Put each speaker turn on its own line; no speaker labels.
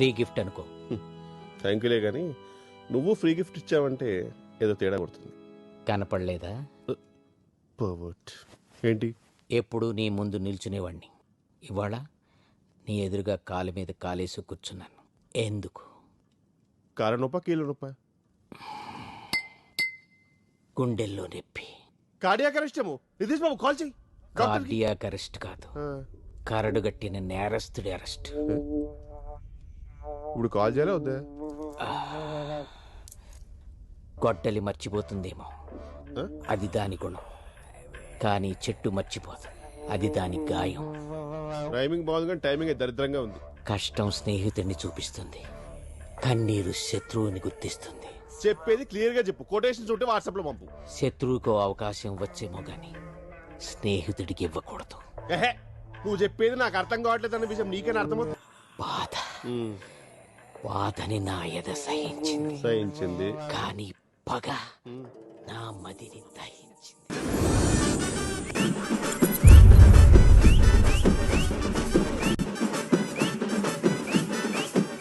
Free gift అనుకో.
Thank యూలే కానీ నువ్వు ఫ్రీ గిఫ్ట్ ఇచ్చావంటే ఏదో తేడా కొడుతుంది.
కనపడలేదా?
పర్వర్ట్ ఏంటి?
ఎప్పుడు నీ ముందు నిల్చునేవాణ్ణి. ఇవాళ నీ ఎదురుగా కాలు మీద కాలేసి కూర్చున్నాను. ఎందుకు?
కార నొప్ప కీళ్ళ నొప్ప
గుండెల్లో నొప్పి.
కార్డియాక్ అరెస్టేమో నితీష్ బాబు కాల్ చెయ్యి. డాక్టర్కి.
కార్డియాక్ అరెస్ట్ కాదు.
ఆ,
కరడుగట్టిన నేరస్తుడి అరెస్ట్.
ఇప్పుడు కాల్ చేయాలా వద్దా?
గొడ్డలి మర్చిపోతుందేమో? అది దాని గుణం. కానీ చెట్టు మర్చిపోదు. అది దాని గాయం.
టైమింగ్ బాగుంది కానీ టైమింగ్ దరిద్రంగా ఉంది.
కష్టం స్నేహితుడిని చూపిస్తుంది. కన్నీరు శత్రువుని గుర్తిస్తుంది.
చెప్పేది క్లియర్గా చెప్పు. కొటేషన్స్ ఉంటే వాట్సాప్లో పంపు.
శత్రువుకో అవకాశం వచ్చేమో గాని స్నేహితుడికి ఇవ్వకూడదు.
నువ్వు చెప్పేది నాకు అర్థం కావట్లేదు అన్న విషయం నీకేనా అర్థమవుతుంది?
బాధ. వాదని నా ఎద సహించింది.
సహించింది.
కానీ పగ నా మదిని దహించింది.